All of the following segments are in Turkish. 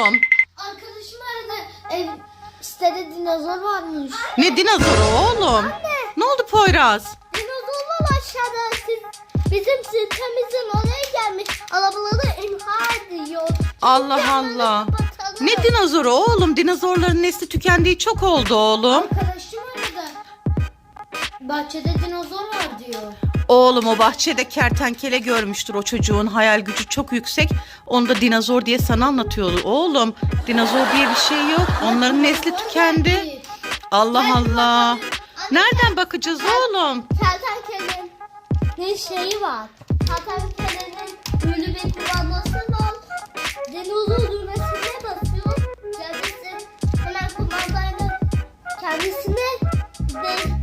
oğlum? Arkadaşım aradı. Ev sitede dinozor varmış. Ne dinozoru oğlum? Ne oldu Poyraz? Dinozor var aşağıda. Siz, bizim sitemizin oraya gelmiş. Arabaları imha ediyor. Allah Allah. kapatalım. Ne dinozoru oğlum? Dinozorların nesli tükendiği çok oldu oğlum. Arkadaşım aradı. Bahçede dinozor var diyor. Oğlum o bahçede kertenkele görmüştür. O çocuğun hayal gücü çok yüksek. Onu da dinozor diye sana anlatıyordu. Oğlum dinozor diye bir şey yok. Onların nesli tükendi. Allah Allah. Nereden bakacağız oğlum? Kertenkelenin ne şeyi var. Kertenkelenin böyle bir kumandası var. Dinozor düğmesine basıyor. Kendisi hemen kumandayla kendisine.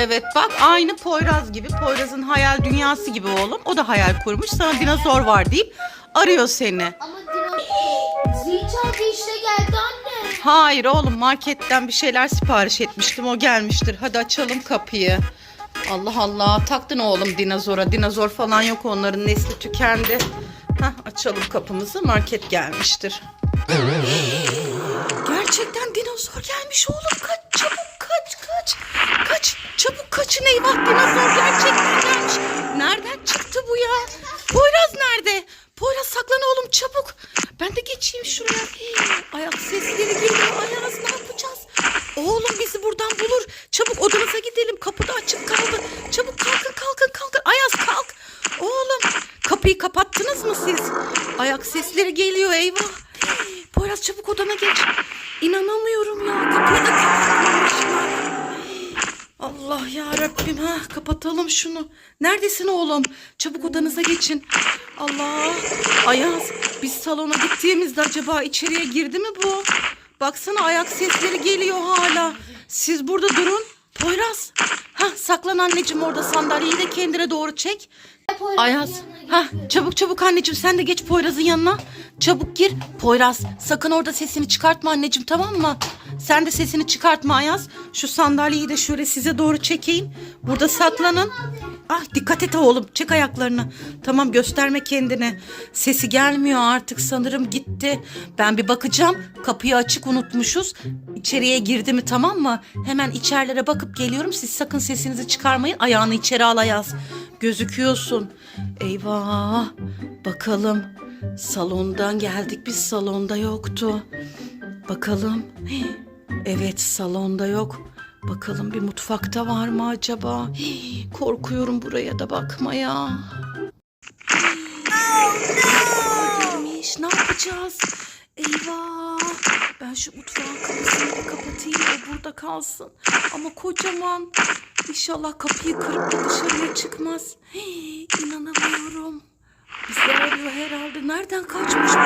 Evet bak aynı Poyraz gibi. Poyraz'ın hayal dünyası gibi oğlum. O da hayal kurmuş. Sana dinozor var deyip arıyor seni. Ama dinozor... Zil çaldı işte geldi anne. Hayır oğlum marketten bir şeyler sipariş etmiştim. O gelmiştir. Hadi açalım kapıyı. Allah Allah taktın oğlum dinozora. Dinozor falan yok onların nesli tükendi. Hah, açalım kapımızı market gelmiştir. Gerçekten dinozor gelmiş oğlum. Kaç çabuk. Kaç çabuk kaçın eyvah dinozor gerçekten gelmiş. Nereden çıktı bu ya? Poyraz nerede? Poyraz saklan oğlum çabuk. Ben de geçeyim şuraya. Hii, ayak sesleri geliyor. Ayaz ne yapacağız? Oğlum bizi buradan bulur. Çabuk odamıza gidelim. Kapıda açık kaldı. Çabuk kalkın kalkın kalkın. Ayaz kalk. Oğlum kapıyı kapattınız mı siz? Ayak sesleri geliyor eyvah. Hii, Poyraz çabuk odana geç. İnanamıyorum ya. Kapıyı. Allah ya Rabbim ha kapatalım şunu. Neredesin oğlum? Çabuk odanıza geçin. Allah. Ayaz biz salona gittiğimizde acaba içeriye girdi mi bu? Baksana ayak sesleri geliyor hala. Siz burada durun. Poyraz. Ha saklan anneciğim orada sandalyeyi de kendine doğru çek. Ayaz. Ha çabuk çabuk anneciğim sen de geç Poyraz'ın yanına. Çabuk gir. Poyraz sakın orada sesini çıkartma anneciğim tamam mı? Sen de sesini çıkartma Ayaz. Şu sandalyeyi de şöyle size doğru çekeyim. Burada saklanın. Ah dikkat et oğlum. Çek ayaklarını. Tamam gösterme kendini. Sesi gelmiyor artık sanırım gitti. Ben bir bakacağım. Kapıyı açık unutmuşuz. İçeriye girdi mi tamam mı? Hemen içerilere bakıp geliyorum. Siz sakın sesinizi çıkarmayın. Ayağını içeri al Ayaz. Gözüküyorsun. Eyvah. Bakalım. Salondan geldik biz salonda yoktu. Bakalım. Evet salonda yok. Bakalım bir mutfakta var mı acaba? Hii, Korkuyorum buraya da bakmaya. Neymiş ne yapacağız? Eyvah. Ben şu mutfağın kapısını da kapatayım da burada kalsın. Ama kocaman. İnşallah kapıyı kırıp da dışarıya çıkmaz. Hii, inanamıyorum. Bizi arıyor herhalde. Nereden kaçmış bu?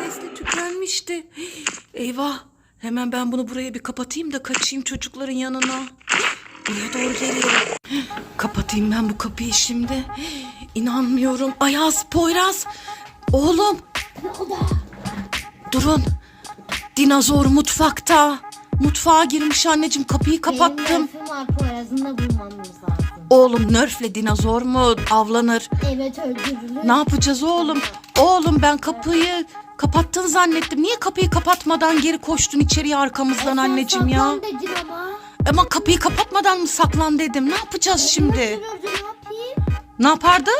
Nesli tükenmişti. Hii, Eyvah. Hemen ben bunu buraya bir kapatayım da kaçayım çocukların yanına. Buraya doğru geliyor. Kapatayım ben bu kapıyı şimdi. İnanmıyorum. Ayaz, Poyraz. Oğlum. Durun. Dinozor mutfakta. Mutfağa girmiş anneciğim kapıyı kapattım. Benim var Poyraz'ını da bulmamız lazım. Oğlum nörfle dinozor mu avlanır? Evet öldürülür. Ne yapacağız oğlum? Oğlum ben kapıyı kapattın zannettim. Niye kapıyı kapatmadan geri koştun içeriye arkamızdan anneciğim ya? Saklan dedin ama. Ama kapıyı kapatmadan mı saklan dedim. Ne yapacağız şimdi? Öldürürdü ne yapayım? Ne yapardı?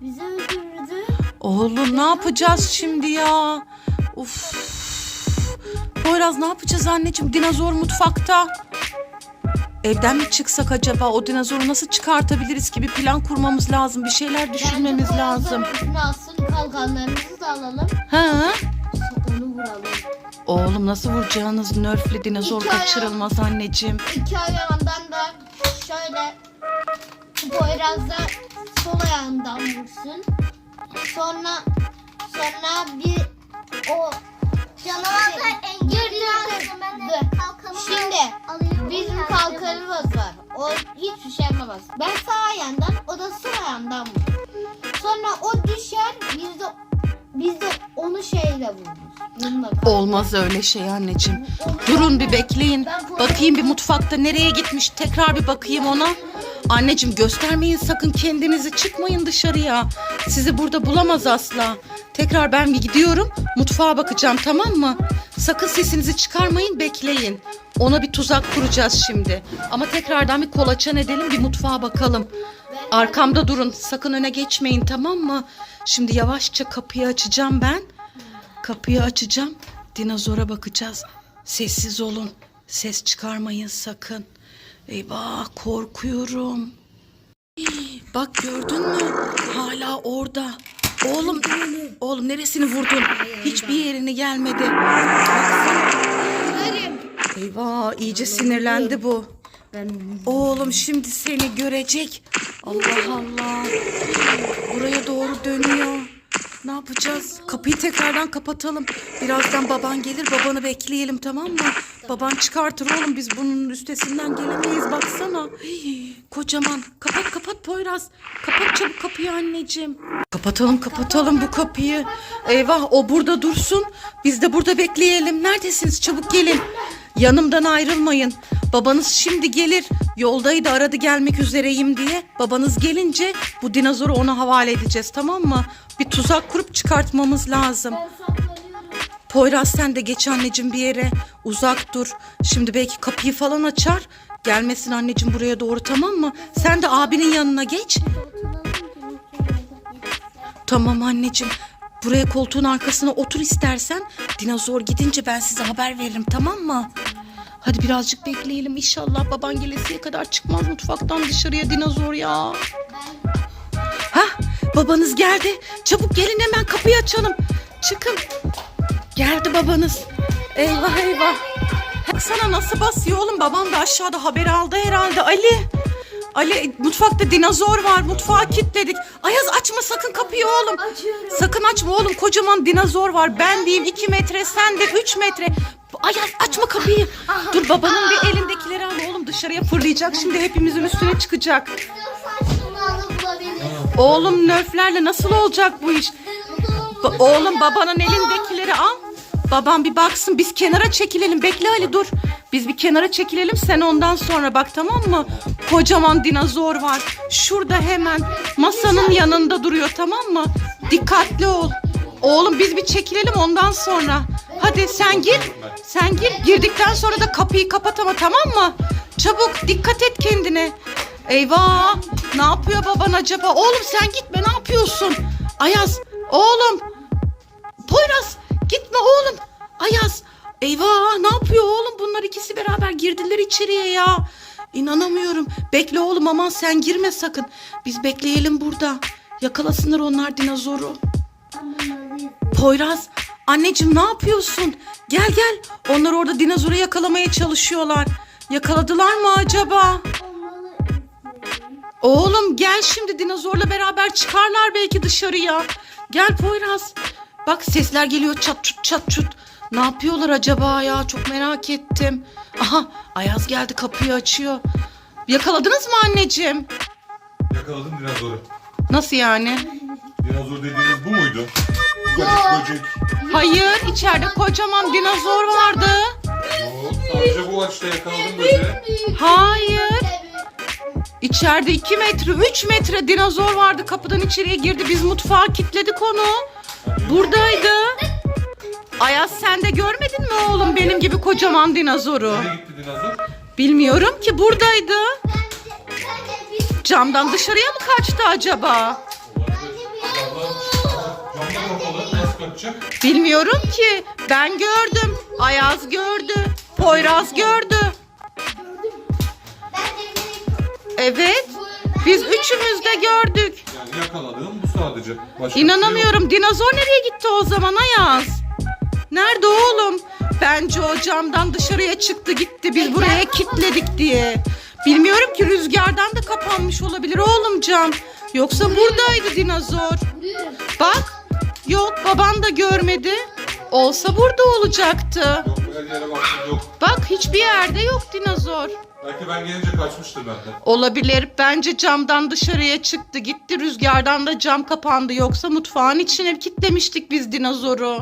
Bizi öldürürdü. Oğlum ne yapacağız şimdi ya? Uf. Poyraz ne yapacağız anneciğim? Dinozor mutfakta. Evden mi çıksak acaba? O dinozoru nasıl çıkartabiliriz ki? Bir plan kurmamız lazım. Bir şeyler düşünmemiz Bence lazım. Poyraz'ın alsın kalkanlarımızı da alalım. Ha? Onu vuralım. Oğlum nasıl vuracağınız nörfle dinozor İki kaçırılmaz anneciğim. İki ayağından da şöyle Poyraz'da sol ayağından vursun. Sonra sonra bir o canavarlar Olmaz öyle şey anneciğim. Durun bir bekleyin. Bakayım bir mutfakta nereye gitmiş. Tekrar bir bakayım ona. Anneciğim göstermeyin sakın kendinizi çıkmayın dışarıya. Sizi burada bulamaz asla. Tekrar ben bir gidiyorum mutfağa bakacağım tamam mı? Sakın sesinizi çıkarmayın bekleyin. Ona bir tuzak kuracağız şimdi. Ama tekrardan bir kolaçan edelim bir mutfağa bakalım. Arkamda durun sakın öne geçmeyin tamam mı? Şimdi yavaşça kapıyı açacağım ben. Kapıyı açacağım. Dinozora bakacağız. Sessiz olun. Ses çıkarmayın sakın. Eyvah korkuyorum. Bak gördün mü? Hala orada. Oğlum, oğlum neresini vurdun? Hiçbir yerini gelmedi. Eyvah iyice sinirlendi bu. Oğlum şimdi seni görecek. Allah Allah. Buraya doğru dönüyor. Ne yapacağız? Kapıyı tekrardan kapatalım. Birazdan baban gelir babanı bekleyelim tamam mı? Baban çıkartır oğlum biz bunun üstesinden gelemeyiz baksana. Kocaman. Kapat kapat Poyraz. Kapat çabuk kapıyı anneciğim. Kapatalım kapatalım bu kapıyı. Eyvah o burada dursun. Biz de burada bekleyelim. Neredesiniz? Çabuk gelin. Yanımdan ayrılmayın. Babanız şimdi gelir. Yoldaydı aradı gelmek üzereyim diye. Babanız gelince bu dinozoru ona havale edeceğiz tamam mı? Bir tuzak kurup çıkartmamız lazım. Poyraz sen de geç anneciğim bir yere. Uzak dur. Şimdi belki kapıyı falan açar. Gelmesin anneciğim buraya doğru tamam mı? Sen de abinin yanına geç. Tamam anneciğim. Buraya koltuğun arkasına otur istersen. Dinozor gidince ben size haber veririm tamam mı? Hadi birazcık bekleyelim inşallah baban gelesiye kadar çıkmaz mutfaktan dışarıya dinozor ya. Hah babanız geldi. Çabuk gelin hemen kapıyı açalım. Çıkın. Geldi babanız. Eyvah eyvah. Baksana nasıl basıyor oğlum. Babam da aşağıda haber aldı herhalde. Ali. Ali mutfakta dinozor var. Mutfağı kilitledik. Ayaz açma sakın kapıyı oğlum. Açıyorum. Sakın açma oğlum. Kocaman dinozor var. Ben diyeyim 2 metre sen de 3 metre. Ayaz açma kapıyı. Dur babanın bir elindekileri al oğlum. Dışarıya fırlayacak. Şimdi hepimizin üstüne çıkacak. Oğlum nöflerle nasıl olacak bu iş? Ba- oğlum babanın elindekileri al. Babam bir baksın biz kenara çekilelim. Bekle Ali dur. Biz bir kenara çekilelim sen ondan sonra bak tamam mı? Kocaman dinozor var. Şurada hemen masanın yanında duruyor tamam mı? Dikkatli ol. Oğlum biz bir çekilelim ondan sonra. Hadi sen gir. Sen gir. Girdikten sonra da kapıyı kapat ama tamam mı? Çabuk dikkat et kendine. Eyvah! Ne yapıyor baban acaba? Oğlum sen gitme ne yapıyorsun? Ayaz, oğlum. Poyraz, gitme oğlum. Ayaz, eyvah ne yapıyor oğlum? Bunlar ikisi beraber girdiler içeriye ya. İnanamıyorum. Bekle oğlum aman sen girme sakın. Biz bekleyelim burada. Yakalasınlar onlar dinozoru. Poyraz, anneciğim ne yapıyorsun? Gel gel. Onlar orada dinozoru yakalamaya çalışıyorlar. Yakaladılar mı acaba? Oğlum gel şimdi dinozorla beraber çıkarlar belki dışarıya. Gel Poyraz. Bak sesler geliyor çat çut çat çut. Ne yapıyorlar acaba ya çok merak ettim. Aha Ayaz geldi kapıyı açıyor. Yakaladınız mı anneciğim? Yakaladım dinozoru. Nasıl yani? Dinozor dediğiniz bu muydu? Garip böcek. Hayır içeride kocaman dinozor vardı. Yok, sadece bu açıda yakaladım böceği. Hayır. İçeride 2 metre 3 metre dinozor vardı kapıdan içeriye girdi. Biz mutfağa kilitledik onu. Buradaydı. Ayaz sen de görmedin mi oğlum benim gibi kocaman dinozoru? Nereye gitti dinozor? Bilmiyorum ki buradaydı. Camdan dışarıya mı kaçtı acaba? Bilmiyorum ki. Ben gördüm. Ayaz gördü. Poyraz gördü. Evet. Biz üçümüz de gördük. Yani yakaladığım bu sadece. Başka şey İnanamıyorum. Dinozor nereye gitti o zaman Ayaz? Nerede oğlum? Bence o camdan dışarıya çıktı gitti. Biz buraya kilitledik diye. Bilmiyorum ki rüzgardan da kapanmış olabilir oğlum cam. Yoksa buradaydı dinozor. Bak. Yok baban da görmedi. Olsa burada olacaktı. Yok her yere baktım yok. Bak hiçbir yerde yok dinozor. Belki ben gelince kaçmıştır benden. Olabilir. Bence camdan dışarıya çıktı. Gitti rüzgardan da cam kapandı. Yoksa mutfağın içine kilitlemiştik biz dinozoru.